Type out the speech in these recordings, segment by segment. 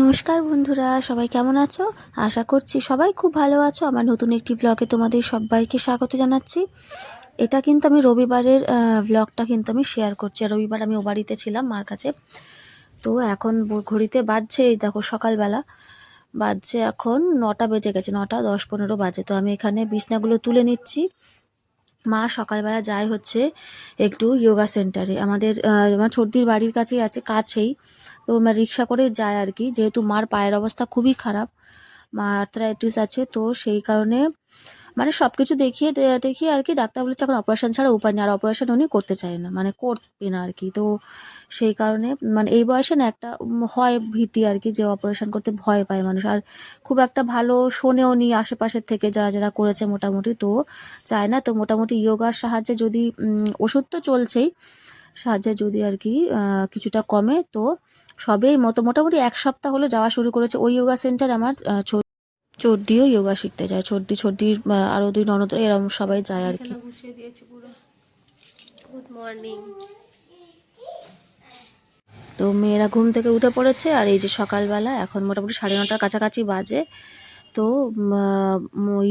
নমস্কার বন্ধুরা, সবাই কেমন আছো? আশা করছি সবাই খুব ভালো আছো। আমার নতুন একটি ব্লগে তোমাদের সবাইকে স্বাগত জানাচ্ছি। এটা কিন্তু আমি রবিবারের ব্লগটা কিন্তু আমি শেয়ার করছি। রবিবার আমি ও বাড়িতে ছিলাম মার কাছে। তো এখন ঘড়িতে বাজছে, এই দেখো সকালবেলা। বাজছে এখন নটা বেজে গেছে, নটা দশ পনেরো বাজে। তো আমি এখানে বিছনাগুলো তুলে নিচ্ছি। মা সকালবেলা যায় হচ্ছে একটু যোগা সেন্টারে আমাদের আমার সর্দির বাড়ির কাছেই আছে, কাছেই। তো রিক্সা করে যায় আর কি, যেহেতু মার পায়ের অবস্থা খুবই খারাপ, মা আর্থারাইটিস আছে, তো সেই কারণে মানে সব কিছু দেখিয়ে দেখিয়ে আর কি ডাক্তার বলেছে এখন অপারেশন ছাড়া উপায় নেই, আর অপারেশন উনি করতে চায় না মানে করবে না আর কি। তো সেই কারণে মানে এই বয়সে না একটা হয় ভীতি আর কি যে অপারেশন করতে ভয় পায় মানুষ। আর খুব একটা ভালো শোনেও নি আশেপাশের থেকে যারা যারা করেছে মোটামুটি, তো চায় না। তো মোটামুটি যোগার সাহায্যে যদি ওষুধ তো চলছেই, সাহায্যে যদি আর কি কিছুটা কমে, তো সবেই মতো, মোটামুটি এক সপ্তাহ হলো যাওয়া শুরু করেছে। ওই যোগা সেন্টার আমার চর্দিও যোগা শিখতে যায়। চর্দি চর্দির আরও দুই ননদ এরম সবাই যায় আর কি। গুড মর্নিং তো মেয়েরা ঘুম থেকে উঠে পড়েছে আর এই যে সকালবেলা এখন মোটামুটি সাড়ে নটার কাছাকাছি বাজে। তো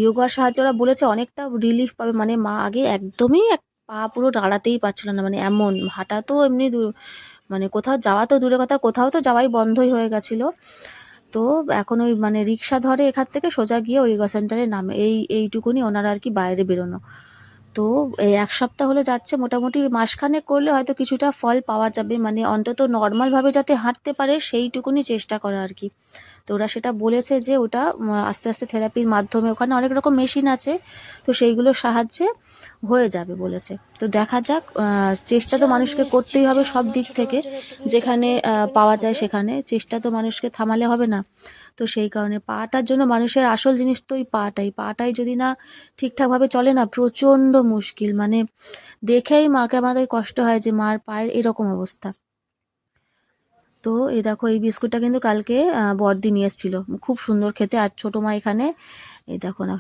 যোগার সাহায্যে ওরা বলেছে অনেকটা রিলিফ পাবে। মানে মা আগে একদমই এক পা পুরো দাঁড়াতেই পারছিল না। মানে এমন হাঁটা তো এমনি দূর মানে কোথাও যাওয়া তো দূরে কথা কোথাও তো যাওয়াই বন্ধই হয়ে গেছিল। তো এখন ওই মানে রিক্সা ধরে এখান থেকে সোজা গিয়ে ওই ইয়োগা সেন্টারে নামে। এই, এইটুকুনি ওনারা আর কি বাইরে বেরোনো। তো এই এক সপ্তাহ হলে যাচ্ছে, মোটামুটি মাসখানেক করলে হয়তো কিছুটা ফল পাওয়া যাবে। মানে অন্তত নর্মালভাবে যাতে হাঁটতে পারে, সেইটুকুনি চেষ্টা করা আর কি। তো ওরা সেটা বলেছে যে ওটা আস্তে আস্তে থেরাপির মাধ্যমে, ওখানে অনেক রকম মেশিন আছে, তো সেইগুলোর সাহায্যে হয়ে যাবে বলেছে। তো দেখা যাক চেষ্টা তো মানুষকে করতেই হবে সব দিক থেকে, যেখানে পাওয়া যায় সেখানে। চেষ্টা তো মানুষকে থামালে হবে না। তো সেই কারণে পাটার জন্য মানুষের আসল জিনিস তো ওই পাটাই পাটাই যদি না ঠিকঠাকভাবে চলে না, প্রচণ্ড মুশকিল। মানে দেখেই মাকে আমাদের কষ্ট হয় যে মার পায়ের এরকম অবস্থা। তো এই দেখো এই বিস্কুটটা কিন্তু কালকে বড়দি নিয়ে এসেছিল। খুব সুন্দর খেতে। আর ছোটো মা এখানে এই দেখো না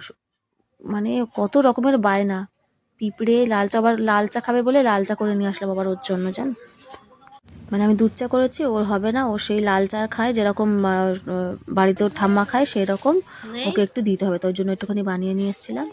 মানে কত রকমের বায়না। পিঁপড়ে লাল চা আবার লাল চা খাবে বলে লাল চা করে নিয়ে আসলাম আবার ওর জন্য জান? মানে আমি দুধ চা করেছি ওর হবে না ও সেই লাল চা খায় যেরকম বাড়িতে ওর ঠাম্মা খায় সেই রকম ওকে একটু দিতে হবে। তো ওর জন্য একটুখানি বানিয়ে নিয়ে এসেছিলাম।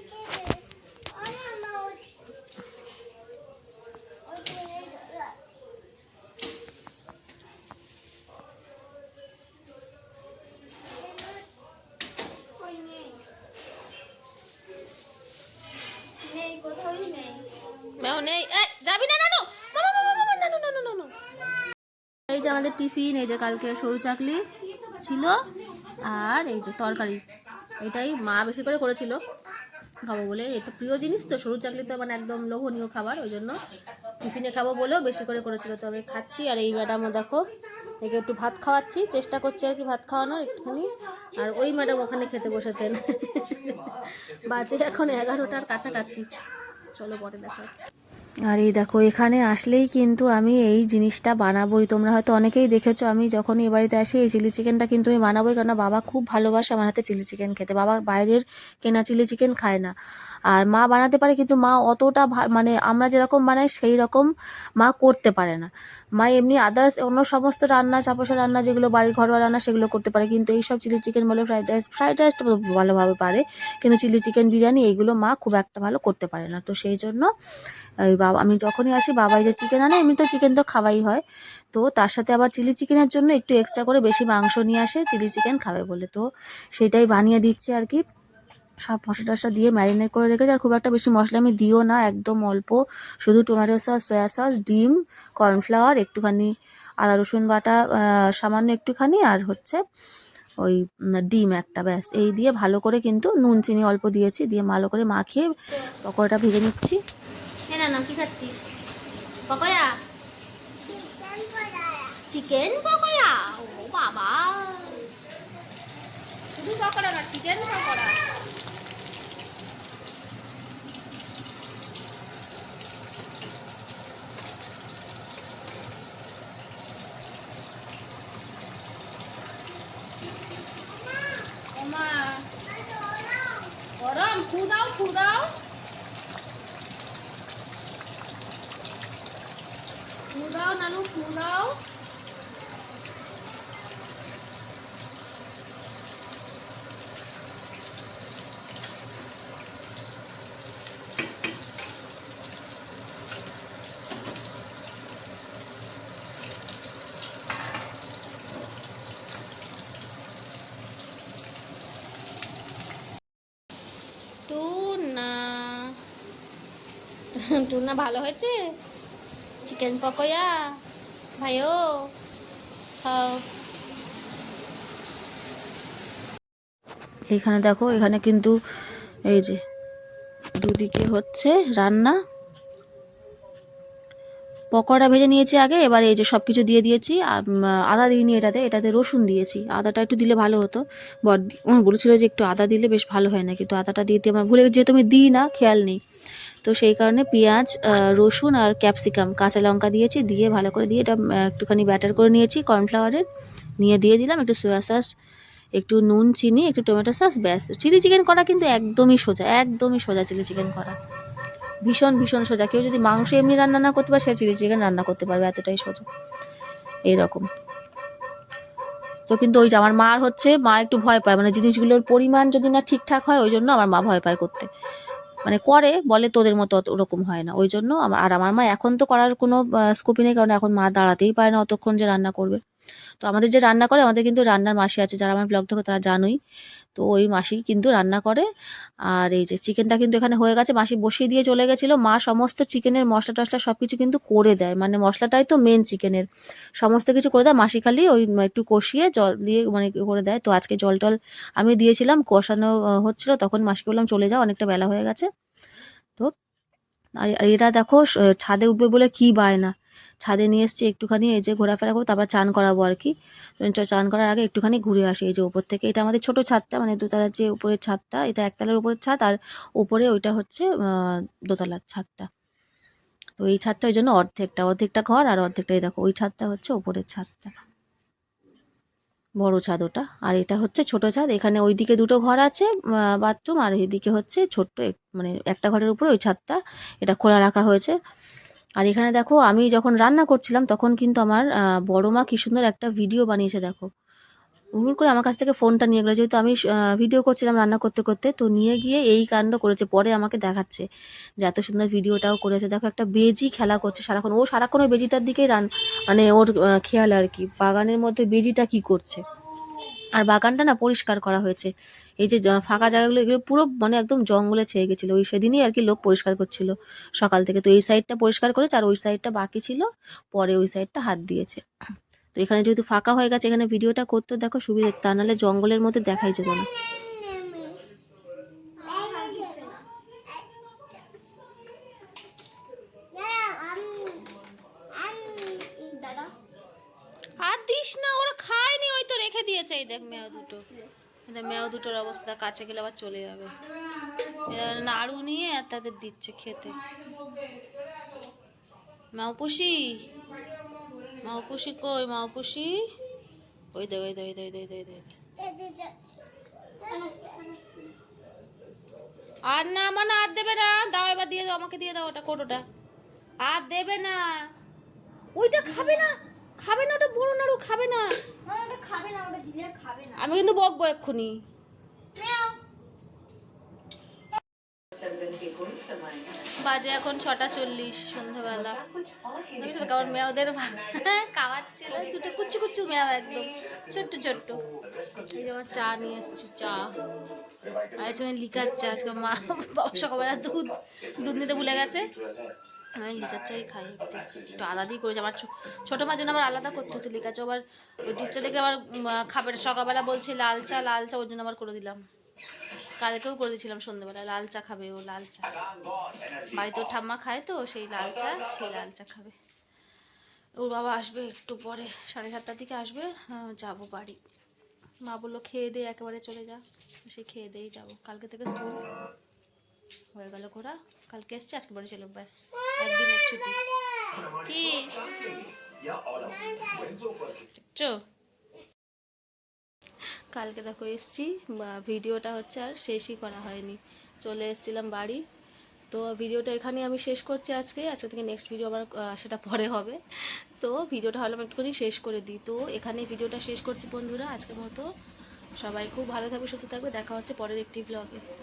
আমাদের টিফিন, এই যে কালকে সরু চাকলি ছিল আর এই যে তরকারি। এটাই মা বেশি করে করেছিল। খাব বলে। এটা প্রিয় জিনিস তো, সরু চাকলি তো মানে একদম লোভনীয় খাবার, ওই জন্য টিফিনে খাব বলেও বেশি করে করেছিল। তবে খাচ্ছি আর এই ম্যাডামও দেখো, একে একটু ভাত খাওয়াচ্ছি, চেষ্টা করছি আর কি ভাত খাওয়ানোর একটুখানি। আর ওই ম্যাডাম ওখানে খেতে বসেছেন। বাজে এখন এগারোটার কাছাকাছি। চলো পরে দেখা হচ্ছে। আর এই দেখো, এখানে আসলেই কিন্তু আমি এই জিনিসটা বানাবোই। তোমরা হয়তো অনেকেই দেখেছ, আমি যখন এই বাড়িতে আসি, এই চিলি চিকেনটা কিন্তু আমি বানাবোই কারণ বাবা খুব ভালোবাসে আমার হাতে চিলি চিকেন খেতে। বাবা বাইরের কেনা চিলি চিকেন খায় না। আর মা বানাতে পারে, কিন্তু মা অতটা মানে আমরা যেরকম বানাই, সেই রকম মা করতে পারে না। মা এমনি আদার্স অন্য সমস্ত রান্না, চাপসা রান্না, যেগুলো বাড়ির ঘরোয়া রান্না, সেগুলো করতে পারে। কিন্তু এইসব চিলি চিকেন বলে ফ্রাইড রাইস ফ্রাইড রাইসটা ভালোভাবে পারে। কিন্তু চিলি চিকেন, বিরিয়ানি এইগুলো মা খুব একটা ভালো করতে পারে না। তো সেই জন্য এই বাবা, আমি যখনই আসি, বাবাই যে চিকেন আনে এমনি তো চিকেন তো খাওয়াই হয়। তো তার সাথে আবার চিলি চিকেনের জন্য একটু এক্সট্রা করে বেশি মাংস নিয়ে আসে চিলি চিকেন খাবে বলে। তো সেটাই বানিয়ে দিচ্ছে আর কি। সব মশলা টশলা দিয়ে ম্যারিনেট করে রেখেছি, আর খুব একটা বেশি মশলা আমি দিও না, একদম অল্প। শুধু টমেটো সস সয়া সস ডিম কর্নফ্লাওয়ার একটুখানি আদা রসুন বাটা সামান্য একটুখানি, আর হচ্ছে ওই ডিম একটা, ব্যাস। এই দিয়ে ভালো করে কিন্তু নুন, চিনি অল্প দিয়েছি, দিয়ে ভালো করে মাখিয়ে পকোড়াটা ভেজে নিচ্ছি। হ্যাঁ না না কি খাচ্ছিস? পকোড়া? চিকেন পকোড়া? ও বাবা। শুধু পকোড়া না চিকেন পকোড়া। গরম। ফু দাও। নানু ফু দাও। টুনা ভালো হয়েছে? চিকেন পকোয়া ভাইও, খাও। এখানে দেখো, এখানে কিন্তু এই যে দুদিকে হচ্ছে রান্না। পকোড়া ভেজে নিয়েছি আগে, এবার এই যে সব কিছু দিয়ে দিয়েছি। আদা দিইনি এটাতে এটাতে রসুন দিয়েছি। আদাটা একটু দিলে ভালো হতো। বর আমার বলেছিল যে একটু আদা দিলে বেশ ভালো হয় না কিন্তু আদাটা দিতে আমার ভুলে যেহেতু আমি দিই না, খেয়াল নেই। তো সেই কারণে পেঁয়াজ রসুন আর ক্যাপসিকাম কাঁচা লঙ্কা দিয়েছি, দিয়ে ভালো করে দিয়ে এটা একটুখানি ব্যাটার করে নিয়েছি কর্নফ্লাওয়ারের নিয়ে দিয়ে দিলাম একটু সোয়া সস, একটু নুন, চিনি, একটু টমেটো সস, ব্যাস। চিলি চিকেন করা কিন্তু একদমই সোজা একদমই সোজা চিলি চিকেন করা। ভীষণ ভীষণ সোজা। কেউ যদি মাংস এমনি রান্না না করতে পারে, সে চিলি চিকেন রান্না করতে পারবে, এতটাই সোজা। এইরকম। তো কিন্তু ওই যে আমার মার হচ্ছে, মা একটু ভয় পায় মানে জিনিসগুলোর পরিমাণ যদি না ঠিকঠাক হয়, ওই জন্য আমার মা ভয় পায় করতে। মানে করে, বলে তোদের মতো ওরকম হয় না। ওই জন্য আর আমার মা এখন তো করার কোনো স্কোপই নেই, কারণ এখন মা দাঁড়াতেই পারে না অতক্ষণ যে রান্না করবে। তো আমাদের যে রান্না করে, আমাদের কিন্তু রান্নার মাসি আছে, যারা আমার ব্লগ থেকে তারা জানোই। তো ওই মাসি কিন্তু রান্না করে। আর এই যে চিকেনটা কিন্তু এখানে হয়ে গেছে, মাসি বসিয়ে দিয়ে চলে গেছিল। মা সমস্ত চিকেনের মশলা টশলা সব কিছু কিন্তু করে দেয়। মানে মশলাটাই তো মেন চিকেনের। সমস্ত কিছু করে দেয়, মাসি খালি ওই একটু কষিয়ে জল দিয়ে মানে করে দেয়। তো আজকে জল টল আমি দিয়েছিলাম, কষানো হচ্ছিল, তখন মাসিকে বললাম, চলে যাও, অনেকটা বেলা হয়ে গেছে। তো আর এরা দেখো ছাদে উঠবে বলে কি বায়না। ছাদে নিয়ে এসছি একটুখানি, এই যে ঘোরাফেরা করব, তারপর চান করাবো আর কি। চান করার আগে একটুখানি ঘুরে আসি, এই যে উপর থেকে। এটা আমাদের ছোট ছাদটা মানে দোতলার যে উপরের ছাদটা, এটা একতলার উপরের ছাদ, আর উপরে ওইটা হচ্ছে দোতলার ছাদটা। তো এই ছাদটা ওই জন্য অর্ধেকটা অর্ধেকটা ঘর আর অর্ধেকটা এই দেখো, ওই ছাদটা হচ্ছে উপরের ছাদটা। বড় ছাদ ওটা, আর এটা হচ্ছে ছোট ছাদ, এখানে ওইদিকে দুটো ঘর আছে বাথরুম, আর এদিকে হচ্ছে ছোট্ট মানে একটা ঘরের উপরে ওই ছাদটা, এটা খোলা রাখা হয়েছে। আর এখানে দেখো, আমি যখন রান্না করছিলাম, তখন কিন্তু আমার বড় মা কি সুন্দর একটা ভিডিও বানিয়েছে, দেখো। হুড় করে আমার কাছ থেকে ফোনটা নিয়ে গেলো, যেহেতু আমি ভিডিও করছিলাম রান্না করতে করতে, তো নিয়ে গিয়ে এই কাণ্ড করেছে, পরে আমাকে দেখাচ্ছে যে এত সুন্দর ভিডিওটাও করেছে। দেখো, একটা বেজি খেলা করছে সারাক্ষণ। ও সারাক্ষণ ওই বেজিটার দিকেই রান মানে ওর খেয়াল আর কি, বাগানের মধ্যে বেজিটা কি করছে। আর বাগানটা না পরিষ্কার করা হয়েছে। এই যে ফাঁকা জায়গাগুলো, এগুলো পুরো মানে একদম জঙ্গলে ছেয়ে গেছিল। ওই সেদিনই আর কি লোক পরিষ্কার করছিল। সকাল থেকে তো এই সাইডটা পরিষ্কার করেছে, আর ওই সাইডটা বাকি ছিল। পরে ওই সাইডটা হাত দিয়েছে। তো এখানে যেহেতু ফাঁকা হয়ে গেছে, এখানে ভিডিওটা করতে দেখো, সুবিধা হচ্ছে। তা নাহলে জঙ্গলের মধ্যে দেখাই যেত না। আর দিস না, ওরা খায়নি, ওই তো রেখে দিয়েছে, এই দেখ মেয়ে দুটো। এই দেখ মেয়ে দুটোর অবস্থা কাছে গেলে আবার চলে যাবে। নাড়ু নিয়ে আর তাদের দিচ্ছে খেতে। মাউপুসি? মাউপুসি কই মাউপুসি? ওই দে ওই দে ওই দে ওই দে দে, আর না মানে আর দেবে না। দাও এবার দিয়ে দাও আমাকে দিয়ে দাও ওটা কোটোটা। আর দেবে না। ওইটা খাবে না। খাবে না ওটা বড় নাড়ু খাবে না। খাবে না ওটা দিলে খাবে না। আমি কিন্তু বকবো এক্ষুনি। বাজে এখন ছটা চল্লিশ সন্ধ্যাবেলা। কেমন মেয়াদের খাওয়াচ্ছিল দুটো কুচু কুচু মেয়াও একদম। ছোট্ট ছোট্ট। এই যে আমার চা নিয়ে এসেছি চা। আর এখানে লিকার চা আজকে মা বাবা সকালবেলা দুধ দুধ নিতে ভুলে গেছে। আমি লিকার চাই খাই, একটু দিয়ে করেছি। আমার ছোটো মাছ জন্য আবার আলাদা করতে হতো লিকার চা আবার ওই দুধ চা দেখে আবার খাবে সকালবেলা বলছে, লাল চা লাল চা ওই জন্য আবার করে দিলাম। কালকেও করে দিয়েছিলাম সন্ধ্যেবেলা লাল চা খাবে ও, লাল চা। বাড়িতে ওর ঠাম্মা খায় তো, সেই লাল চা, সেই লাল চা খাবে। ওর বাবা আসবে একটু পরে, সাড়ে সাতটার দিকে আসবে যাব বাড়ি। মা বলল, খেয়ে দিয়ে একেবারে চলে যা। সে খেয়ে দিয়েই যাব। কালকে থেকে স্কুল হয়ে গেল ঘোরা কালকে এসছে, আজকে বাড়ি চলো, ব্যাস। একদিনের ছুটি। কি? কালকে দেখো এসছি ভিডিওটা হচ্ছে আর শেষই করা হয়নি। চলে এসেছিলাম বাড়ি। তো ভিডিওটা এখানে আমি শেষ করছি আজকে। আজকে থেকে নেক্সট ভিডিও আবার সেটা পরে হবে। তো ভিডিওটা হলো আমি একটুখানি শেষ করে দিই। তো এখানে ভিডিওটা শেষ করছি বন্ধুরা, আজকের মতো। সবাই খুব ভালো থাকবে, সুস্থ থাকবে। দেখা হচ্ছে পরের একটি ব্লগে